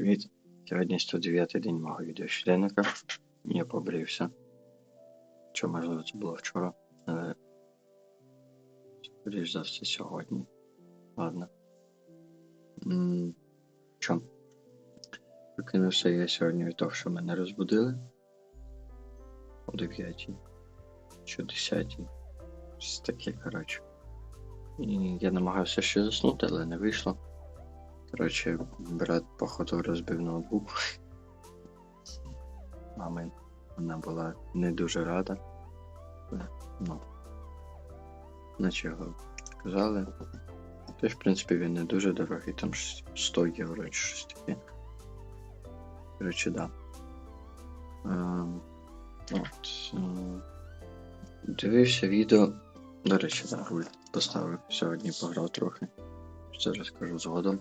Привіт. Сьогодні 109 день мого відеощоденника. Я побрився. Що, можливо, це було вчора, але скоріш за все сьогодні. Ладно. Що? Прокинувся я сьогодні від того, що мене розбудили. О 9 чи 10. Щось таке, коротше. І я намагався ще заснути, але не вийшло. Коротше, брат, походу, розбив ноутбук. Мама, вона була не дуже рада. Ну, наче його казали. Тож, в принципі, він не дуже дорогий, там 100 євро чи щось таке. Коротше, да. Ем, от, ем, дивився відео. До речі, да, поставив сьогодні, пограв трохи. Це розкажу згодом.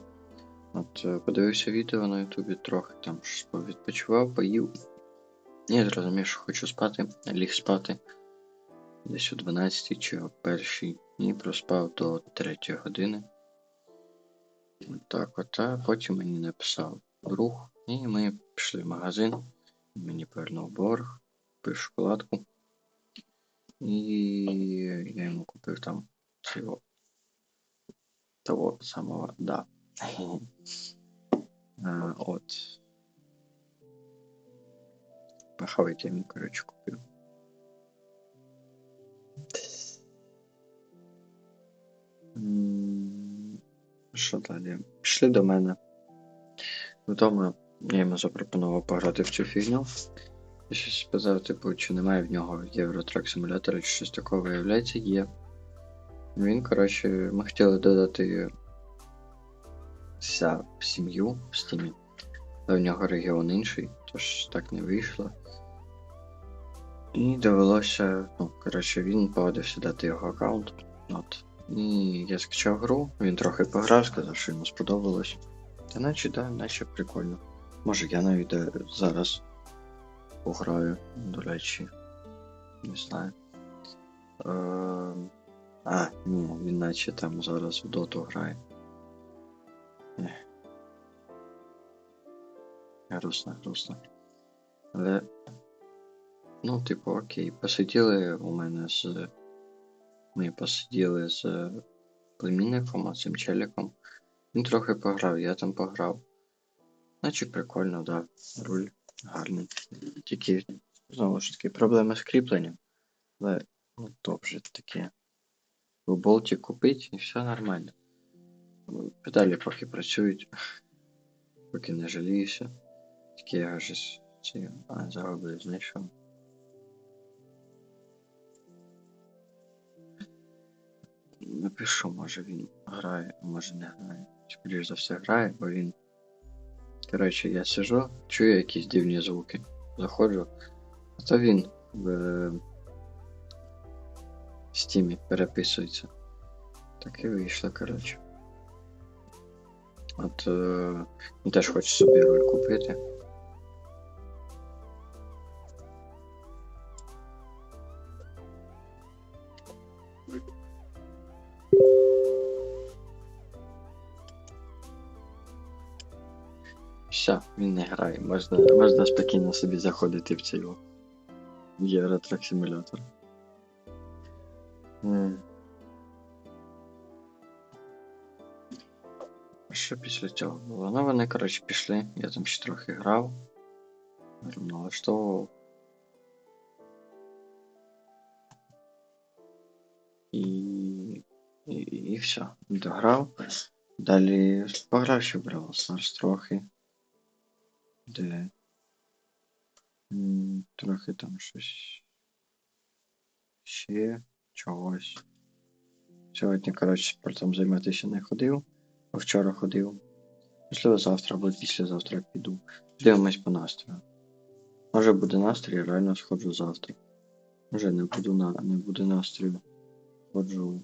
От е, подивився відео на Ютубі трохи там відпочивав, поїв. Я зрозумів, що хочу спати, ліг спати десь о 12 чи о 1 і проспав до 3 години. Так от, а потім мені написав друг, і ми пішли в магазин. Мені повернув борг, купив шоколадку. І я йому купив там цього того самого, да. А, от. Пахавик я йому, коротше, купив. Що далі? Пішли до мене. Вдома я йому запропонував пограти в цю фігню. Я щось сказав, типу, чи немає в нього євротрак симулятора, чи щось такого виявляється, є. Він, коротше, ми хотіли додати вся в сім'ю в стімі. Але в нього регіон інший, тож так не вийшло. І довелося, ну, коротше, він погодився дати його аккаунт. От. І я скачав гру, він трохи пограв, сказав, що йому сподобалось. Та наче, да, наче прикольно. Може я навіть е, зараз пограю, до речі. Не знаю. Е, а, ні, він наче там зараз в доту грає. Грустно, грустно. Але. Ну, типу, окей, посиділи у мене з. Ми посиділи з племінником, цим челіком. Він трохи пограв, я там пограв. Наче прикольно, да. Руль гарний. Тільки, знову ж таки, проблема з кріпленням. Але, ну, то вже таке. В болті купить і все нормально. Педалі поки працюють, поки не жаліюся. Тільки я вже ці а, загубив знайшов. Напишу, може він грає, а може не грає. Скоріше за все грає, бо він. Коротше, я сижу, чую якісь дивні звуки. Заходжу, а то він в стімі переписується. Так і вийшло, коротше. От е, теж хоче собі руль купити. Все, він не грає. Можна, можна спокійно собі заходити в цей Євротрак симулятор. М. Що після цього було? Ну вони, коротше, пішли, я там ще трохи грав. Налаштовував. І, і, і все. Дограв. Далі пограв ще в Brawl Stars трохи. Де трохи там щось. Ще чогось. Сьогодні, коротше, спортом займатися не ходив, вчора ходив. Можливо, завтра або післязавтра піду. Дивимось по настрою. Може буде настрій, реально сходжу завтра. Може не буду на не буде настрою. Ходжу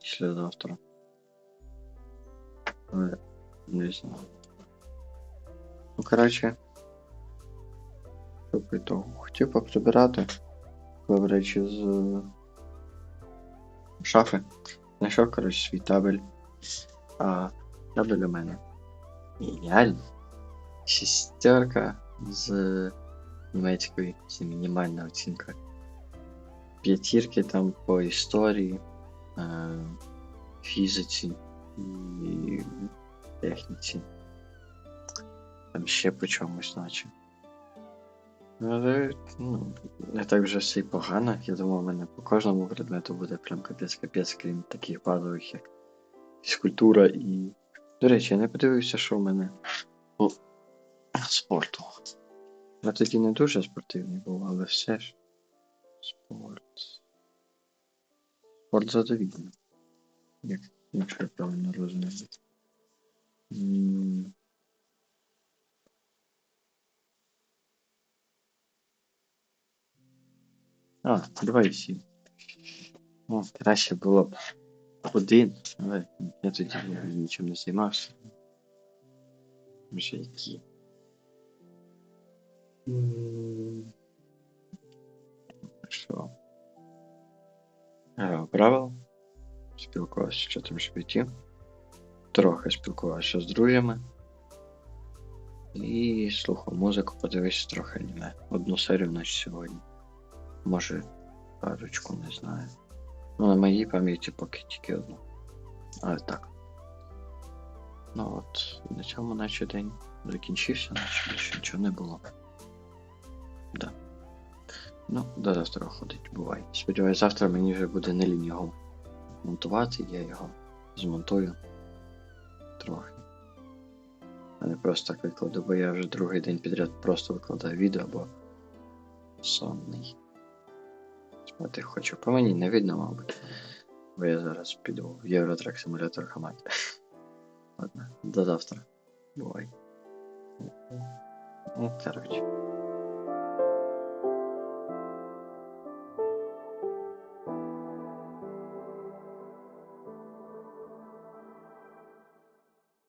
післязавтра. Але не знаю. Ну, коротше. По ітогу? Хотів поприбирати. Речі з е, шафи. Знайшов, коротше, свій табель. А табель у мене Геніально. Шестерка з німецької, це мінімальна оцінка. П'ятірки там по історії, е, фізиці і техніці. Там ще по чомусь, наче. Але ну, не так вже все й погано. Я думав, у мене по кожному предмету буде прям капець-капець, крім таких базових, як фізкультура і. До речі, я не подивився, що в мене по спорту. Я тоді не дуже спортивний був, але все ж. Спорт. Спорт задовільний. Як, якщо я правильно розумію. М. А, 2,7. Ну, краще було б один, але я тоді нічим не займався. Вже які. Що? Грав правил. Спілкувався що там світі. Трохи спілкувався з друзями. І слухав музику, подивився трохи аніме. Одну серію наче сьогодні. Може, парочку, не знаю. Ну, на моїй пам'яті поки тільки одну. Але так. Ну от, на цьому наче день закінчився, наче нічого не було. Да. Ну, до завтра ходить, буває. Сподіваюсь, завтра мені вже буде не лінь його монтувати, я його змонтую трохи. А не просто так викладу, бо я вже другий день підряд просто викладаю відео, бо сонний. Спати хочу. По мені не видно, мабуть. Бо я зараз піду в Євротрек симулятор хамати. Ладно, до завтра. Бувай. Ну, коротше.